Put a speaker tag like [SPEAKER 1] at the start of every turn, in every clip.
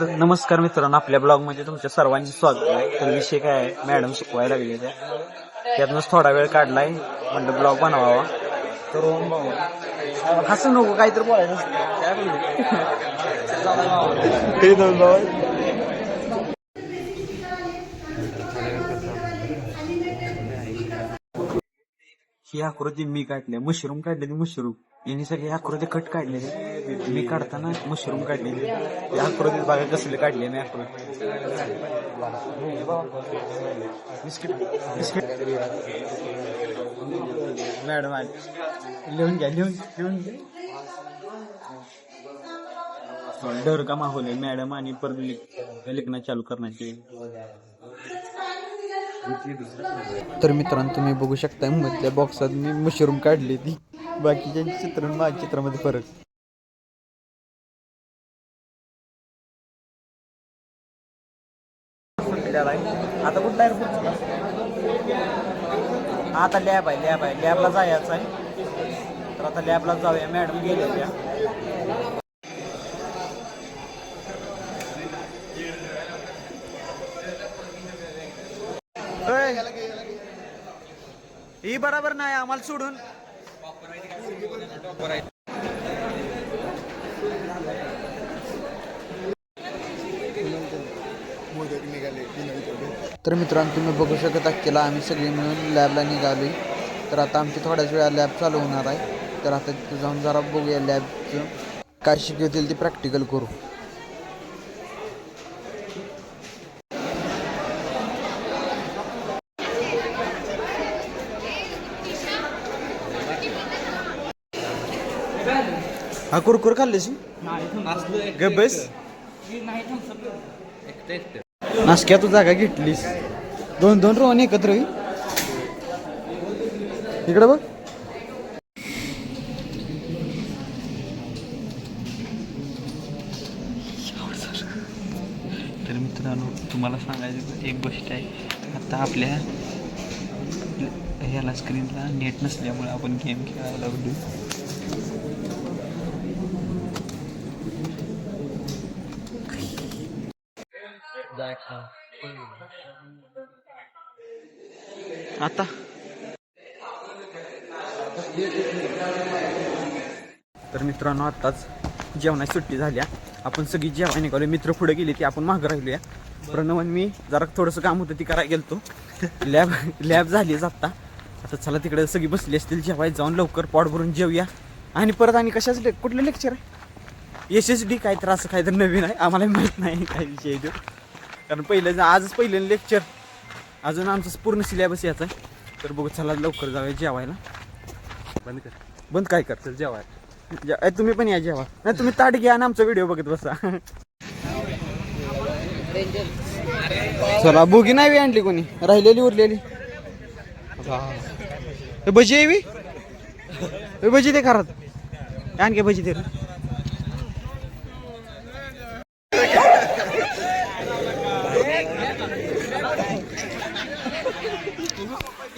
[SPEAKER 1] तर नमस्कार मित्रांनो आपल्या ब्लॉगमध्ये तुमच्या सर्वांचे स्वागत आहे. तर विषय काय आहे? मॅडम शिकवायला लागली त्या त्यातनंच थोडा वेळ काढलाय. म्हणलं ब्लॉग बनवावा. तर हसू नको काहीतरी बोलायचं काय ही आकृती मी काढली मशरूम काढलेली मशरूम. यांनी सगळी आकृती कट काढलेली. मी काढताना मशरूम काढलेली. या आकृतीत बघा कसले काढले मी आकृती. Biscuit biscuit. मॅडम आली. लिहून घ्या लिहून लिहून घ्या. डर का माहोल आहे मॅडम आणि परत लिख- लिखणं चालू करण्याची. तर मित्रांनो तुम्ही बघू शकता मधल्या बॉक्सात मी मशरूम काढली ती बाकीच्या चित्र माझ्या चित्रामध्ये फरक. आता कुठला आहे आता लॅब आहे लॅब आहे. लॅबला जायचं आहे. तर आता लॅबला जाऊया. मॅडम गेल्या ही बरोबर नाही आम्हाला सोडून. तर मित्रांनो तुम्ही बघू शकत अख्खेला आम्ही सगळे मिळून लॅबला निघालोय. तर आता आमची थोड्याच वेळा लॅब चालू होणार आहे. तर आता तिथं जाऊन जरा बघूया लॅबचं काय शिकवतील ते प्रॅक्टिकल करू. हा कुरकुर खाल्लीस गबेस नाशक्या तू जागा घेतलीस दोन दोन रोहन एकत्र इकडे बघ तर मित्रांनो तुम्हाला सांगायचं एक गोष्ट आहे. आता आपल्या ह्याला स्क्रीनला नेट नसल्यामुळे आपण गेम खेळायला लागलो आता? तर मित्रांनो आत्ताच जेवणाची सुट्टी झाल्या आपण सगळी जेवण निघालो मित्र पुढे गेले की आपण मागं राहिलोया. प्रणवन मी जरा थोडंसं काम होतं ती करायला गेलतो. लॅब लॅब झालीच आत्ता. आता चला तिकडे सगळी बसली असतील जेवाय जाऊन लवकर पॉट भरून जेवूया. आणि परत आणि कशाच ले- कुठलं लेक्चर आहे? एस एस डी काय तर असं काहीतरी नवीन आहे. आम्हाला माहीत नाही काय विषय कारण पहिलं आजच पहिलं लेक्चर अजून आमचं पूर्ण सिलेबस याचा आहे. तर बघू चला लवकर जाऊया जेवायला. बंद कर. बंद काय कर? जेवाय जे- तुम्ही पण या जेवा. नाही तुम्ही ताट घ्या आणि आमचा व्हिडिओ बघत बसा. चला बोगी नाही आणली कोणी? राहिलेली उरलेली. भजी? ए, भजी दे खरात आणखी भजी दे.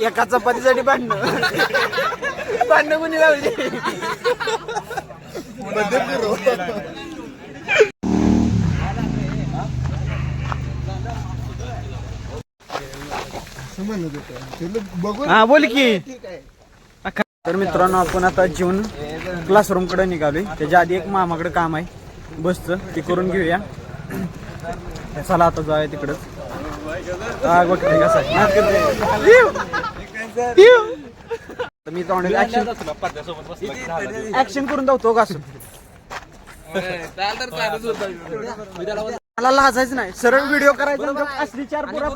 [SPEAKER 1] एका चपातीसाठी भांडणं. भांडणं कुणी लावली हा बोल की. तर मित्रांनो आपण आता जेवण क्लासरूमकडे निघालोय. त्याच्या आधी एक मामाकडे काम आहे बसचं. ते करून घेऊया. चला आता जाऊया तिकडच मी ऍक्शन ऍक्शन करून धावतो का असं? मला लाजायचं नाही. सरळ व्हिडिओ करायचा असली चार पुरा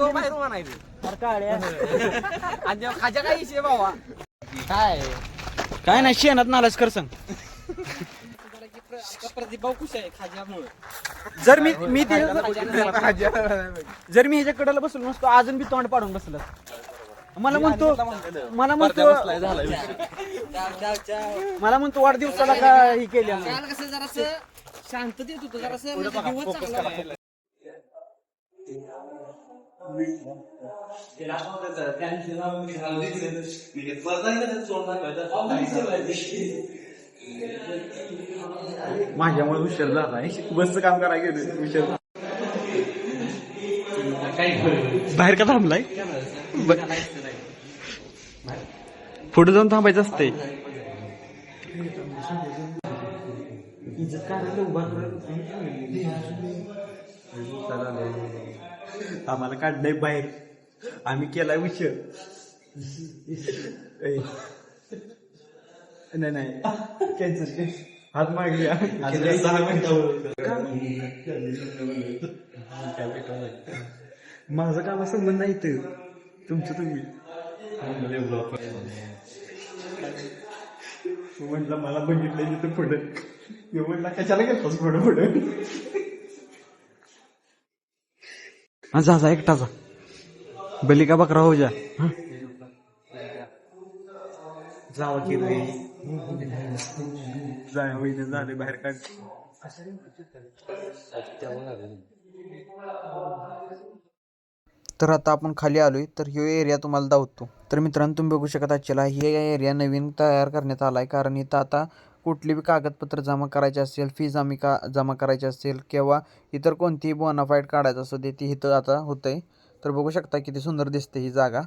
[SPEAKER 2] काय
[SPEAKER 1] काय? नाही शेणात नालाच कर सांग.
[SPEAKER 2] प्रतिभाव खुश आहे खाज्यामुळे
[SPEAKER 1] जर मी मी ते जर मी ह्याच्या कडेला बसलो नसतो अजून बी तोंड पाडून बसलं. मला म्हणतो मला म्हणतो मला म्हणतो वाढदिवसाला का ही केली
[SPEAKER 2] कसं जरासं शांततेत होतं जरासं म्हणजे दिवस.
[SPEAKER 1] माझ्यामुळे उशीर झालाय बसचं काम करायला उशीर बाहेर का थांबलाय? पुढे जाऊन थांबायचं असते आम्हाला काढलंय बाहेर. आम्ही केलाय विषय ए. नाही नाही. कॅन्सल हात मागल्या सहा माझं कामा संबंध नाही तर तुमचं तुम्ही. तू म्हटलं मला बघितलं तिथं पुढं. मी म्हटलं कशाला घेतोस पुढं पुढं? जा जा एकटा जा. बली का बकरा हो जा? जावा की रे जाय होईने झाले बाहेर काढ तर आता आपण खाली आलोय तर ह्यो एरिया तुम्हाला दावतो तर मित्रांनो तुम्ही बघू शकता चला हे एरिया नवीन तयार करण्यात आलाय. कारण इथं आता कुठली बी कागदपत्र जमा करायची असेल फी जमी का जमा करायची असेल किंवा इतर कोणतीही बोनाफाईड काढायचं असू दे ती इथं आता होतंय. तर बघू शकता किती सुंदर दिसते ही जागा.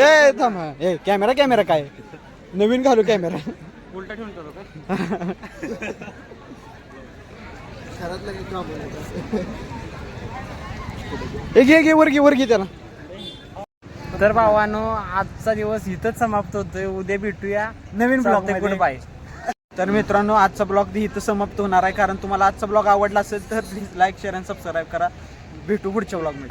[SPEAKER 1] ए थांब. ए कॅमेरा कॅमेरा काय? नवीन घालू कॅमेरा.
[SPEAKER 2] उलटा ठेवून
[SPEAKER 1] ए घे घे वर घे वर घे त्याला.
[SPEAKER 2] तर भावानो आजचा दिवस इथंच समाप्त होतोय. उद्या भेटूया.
[SPEAKER 1] नवीन ब्लॉगमध्ये.
[SPEAKER 2] goodbye.
[SPEAKER 1] तर मित्रांनो आजचा ब्लॉग इथं समाप्त होणार आहे. कारण तुम्हाला आजचा ब्लॉग आवडला असेल तर प्लीज लाईक शेअर आणि सबस्क्राईब करा. भेटू पुढच्या ब्लॉगमध्ये.